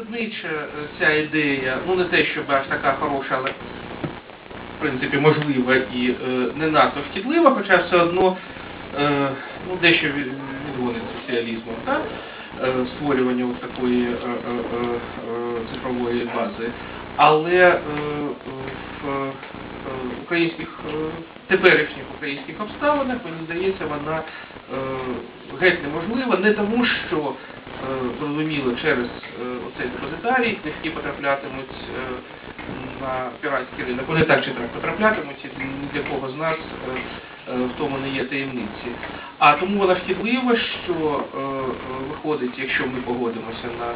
виробнича е, ця ідея, ну не те, щоб аж така хороша, але в принципі можлива і е, не надто шкідлива, хоча все одно е, ну, дещо відгонить соціалізмом, так? Е, створювання от такої е, е, е, е, цифрової бази. Але е, в е, українських е, теперішніх українських обставинах, мені здається, вона е, геть неможлива, не тому, що зрозуміло через е, оцей депозитарій книжки потраплятимуть е, на піратський ринок. Вони так чи так потраплятимуть, і ні для кого з нас е, е, в тому не є таємниці. А тому вона шкідлива, що е, е, виходить, якщо ми погодимося на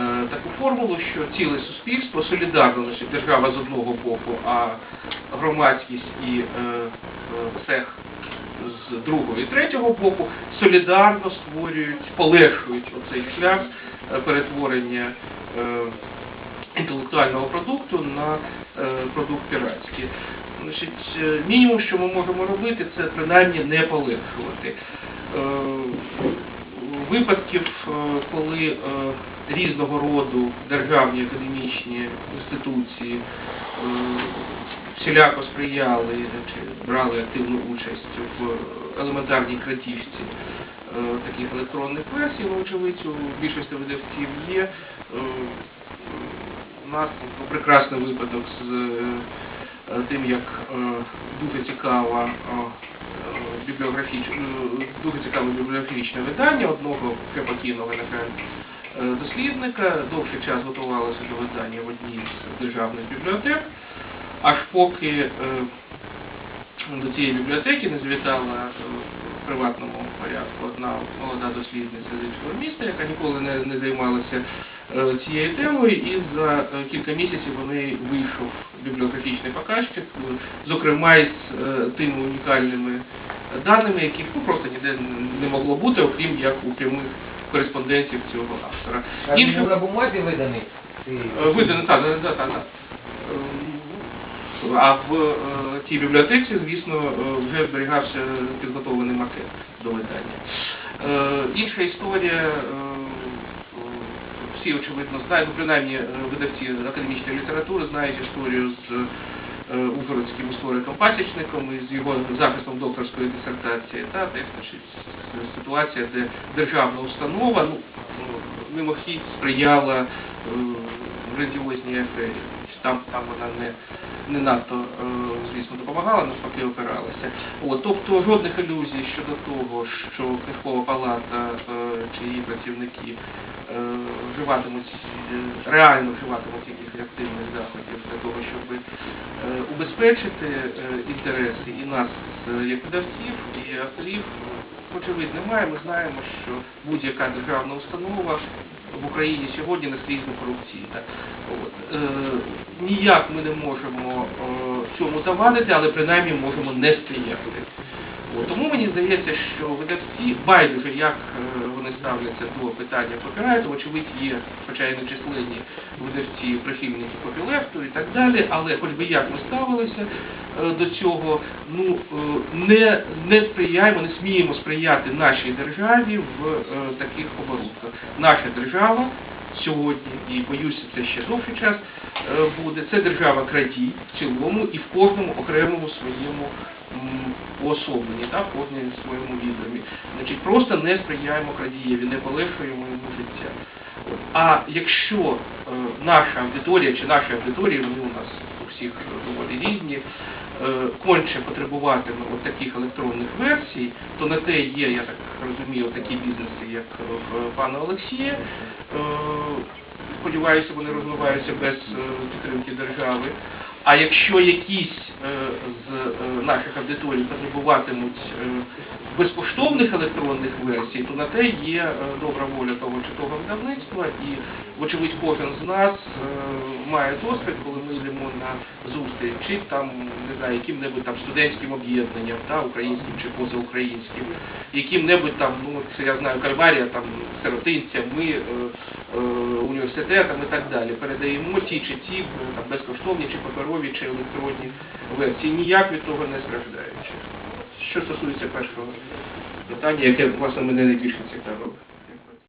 е, таку формулу, що ціле суспільство солідарно, держава з одного боку, а громадськість і е, е, цех з другого і третього боку солідарно створюють, полегшують оцей шлях е, перетворення е, інтелектуального продукту на е, продукт піратський. Значить, мінімум, що ми можемо робити, це принаймні не полегшувати. Випадків, е, коли е, різного роду державні академічні інституції е, всіляко сприяли чи брали активну участь в елементарній крадіжці е, таких електронних версій, очевидь, у більшості видавців є. У нас ну, прекрасний випадок з тим, як дуже цікава бібліографічне, дуже цікаве бібліографічне видання. Одного жаль, е, дослідника. Довший час готувалося до видання в одній з державних бібліотек, аж поки е, до цієї бібліотеки не завітала е, в приватному порядку одна молода дослідниця з іншого міста, яка ніколи не, не займалася е, цією темою, і за е, кілька місяців вони вийшов бібліографічний показчик, е, зокрема е, тими унікальними даними, яких ну, просто ніде не могло бути, окрім як у прямих кореспонденців цього автора. А Іншим- на бумазі виданий? Е, так, так, так, так. Е, А в е, тій бібліотеці, звісно, вже зберігався підготовлений макет до видання. Інша історія, всі очевидно знають, ну, принаймні видавці академічної літератури знають історію з ужгородським істориком Пасічником і з його захистом докторської дисертації. Та, де, ситуація, де державна установа ну, е, мимохідь сприяла е, грандіозній афері. Там, там вона не, не надто, е, звісно, допомагала, навпаки опиралася. От, тобто жодних ілюзій щодо того, що книжкова палата е, її працівники е, вживатимуть, е, реально вживатимуть якихось активних заходів для того, щоб е, убезпечити інтереси і нас, як видавців, і авторів, очевидь немає. Ми знаємо, що будь-яка державна установа в Україні сьогодні наскрізно корупційна. От. Е, ніяк ми не можемо е, цьому завадити, але принаймні можемо не сприяти. Тому мені здається, що видавці, байдуже, як вони ставляться до питання копірайту, очевидь є, хоча й нечисленні видавці, прихильники копілефту і так далі, але хоч би як ми ставилися е, до цього, ну е, не, не сприяємо, не сміємо сприяти нашій державі в е, таких оборудках. Наша держава сьогодні, і боюся, це ще довший час е, буде, це держава крадій в цілому і в кожному окремому своєму уособленні, так, в кожному своєму відомі. Значить, просто не сприяємо крадієві, не полегшуємо йому життя. А якщо е, наша аудиторія чи наші аудиторії, вони у нас у всіх е, доволі різні, е, конче потребуватиме от таких електронних версій, то на те є, я так розумію, такі бізнеси, як в пана Олексія. Е, Сподіваюся, вони розвиваються без е, підтримки держави. А якщо якісь е, з е, наших аудиторій потребуватимуть е, безкоштовних електронних версій, то на те є е, добра воля того чи того видавництва, і вочевидь кожен з нас е, має досвід, коли ми йдемо на зустріч, чи там не знаю, яким-небудь там студентським об'єднанням, та українським чи позаукраїнським, яким-небудь там, ну це я знаю, кальварія, там сиротинцям, ми е, е, університетам і так далі. Передаємо ті чи ті е, там безкоштовні, чи паперові, чи електронні версії, ніяк від того не страждаючи. Що стосується першого питання, яке власне мене найбільше цікавило.